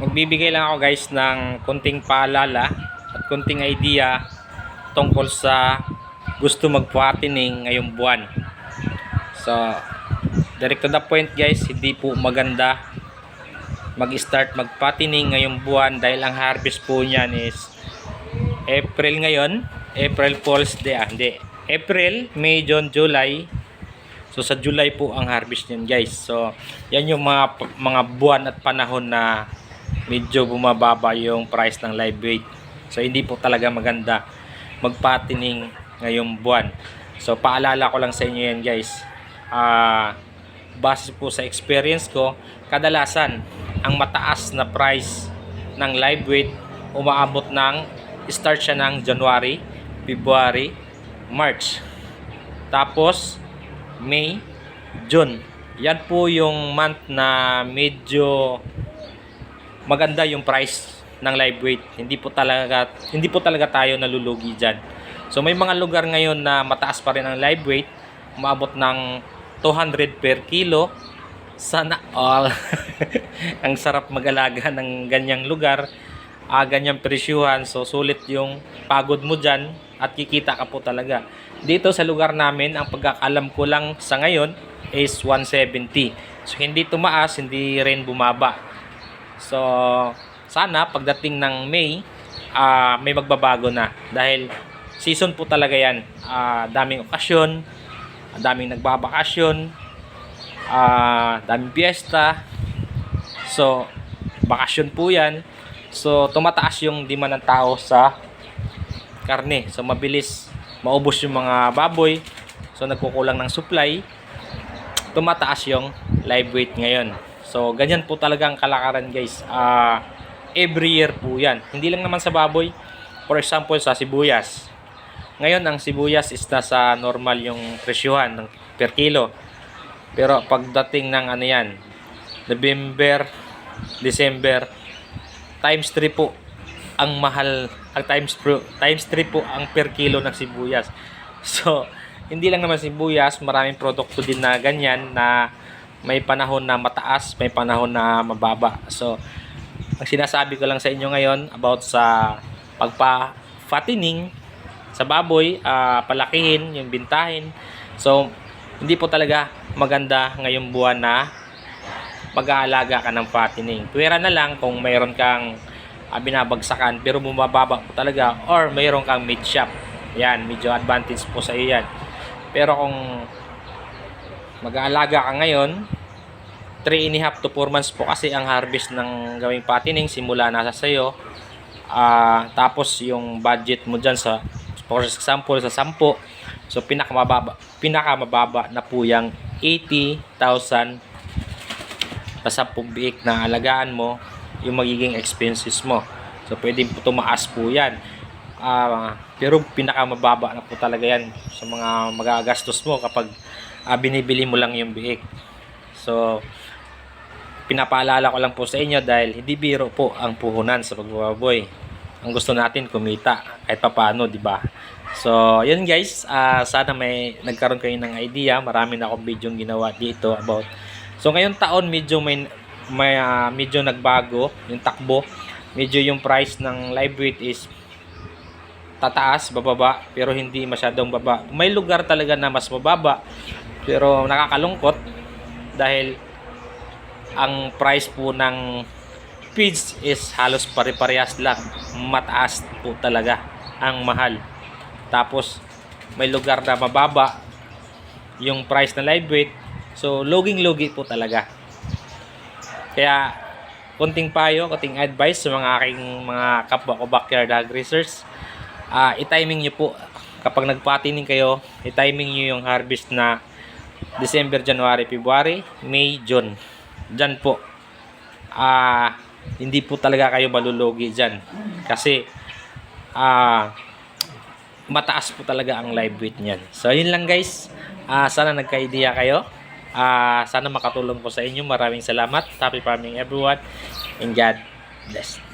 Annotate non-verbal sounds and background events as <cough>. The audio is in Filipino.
magbibigay lang ako guys ng konting paalala at konting idea tungkol sa gusto magpatining ngayong buwan. So, direct to the point guys, hindi po maganda mag-start magpatining ngayong buwan dahil ang harvest po niyan is April ngayon, April Fool's Day, ah, hindi. April, May, June, July. So sa July po ang harvest niyan guys. So yan yung mga mga buwan at panahon na medyo bumababa yung price ng live weight. So hindi po talaga maganda magpatining ngayong buwan. So paalala ko lang sa inyo yan guys. Ah base po sa experience ko, kadalasan ang mataas na price ng live weight umaabot ng start siya ng January, February, March. Tapos May, June. Yan po yung month na medyo maganda yung price ng live weight. Hindi po talaga hindi po talaga tayo nalulugi diyan. So may mga lugar ngayon na mataas pa rin ang live weight, umabot ng 200 per kilo. Sana all. <laughs> ang sarap mag-alaga ng ganyang lugar, ah, ganyang presyuhan. So sulit yung pagod mo diyan at kikita ka po talaga. Dito sa lugar namin, ang pagkakalam ko lang sa ngayon is 170. So hindi tumaas, hindi rin bumaba. So sana pagdating ng May, ah, may magbabago na dahil season po talaga 'yan. Ah, daming okasyon, daming nagbabakasyon, ah, daming piyesta. So bakasyon po 'yan. So tumataas yung demand ng tao sa karne. So mabilis maubos yung mga baboy. So nagkukulang ng supply. Tumataas yung live weight ngayon. So ganyan po talaga ang kalakaran guys. Ah every year po yan. Hindi lang naman sa baboy. For example sa sibuyas. Ngayon ang sibuyas is nasa normal yung presyuhan ng per kilo. Pero pagdating ng ano yan, November, December, times 3 po ang mahal ang times times 3 po ang per kilo ng sibuyas. <laughs> So, hindi lang naman sibuyas, maraming produkto din na ganyan na may panahon na mataas, may panahon na mababa. So, ang sinasabi ko lang sa inyo ngayon about sa pagpa-fattening sa baboy, ah, palakihin, yung bintahin. So, hindi po talaga maganda ngayong buwan na mag-aalaga ka ng fattening. Pwera na lang kung mayroon kang ah, binabagsakan pero bumababa po talaga or mayroon kang meat shop. Yan, medyo advantage po sa iyo yan. Pero kung mag-aalaga ka ngayon, 3 and a half to 4 months po kasi ang harvest ng gawing patining simula nasa sayo. Ah, tapos yung budget mo dyan sa for example sa 10 so pinakamababa pinakamababa na po yung 80,000 sa 10 biik na alagaan mo yung magiging expenses mo. So pwedeng po tumaas po 'yan. Ah, pero pinakamababa na po talaga 'yan sa mga magagastos mo kapag ah, binibili mo lang yung biik. So pinapaalala ko lang po sa inyo dahil hindi biro po ang puhunan sa pagbababoy. Ang gusto natin kumita kahit papaano, di ba? So, yun guys, ah, sana may nagkaroon kayo ng idea. Marami na akong video ginawa dito about So ngayong taon medyo may may ah, medyo nagbago yung takbo. Medyo yung price ng live weight is tataas, bababa, pero hindi masyadong baba. May lugar talaga na mas mababa, pero nakakalungkot dahil ang price po ng feeds is halos pare-parehas lang. Mataas po talaga ang mahal. Tapos may lugar na mababa yung price na live weight. So loging-logi po talaga. Kaya konting payo, konting advice sa mga aking mga kapwa ko backyard hog racers. Ah, i-timing niyo po kapag nagpatining kayo, i-timing niyo yung harvest na December, January, February, May, June. Diyan po. Ah, hindi po talaga kayo malulugi diyan. Kasi ah mataas po talaga ang live weight niyan. So, yun lang guys. Ah, sana nagka-idea kayo. Ah, sana makatulong po sa inyo. Maraming salamat. Happy farming everyone. And God bless.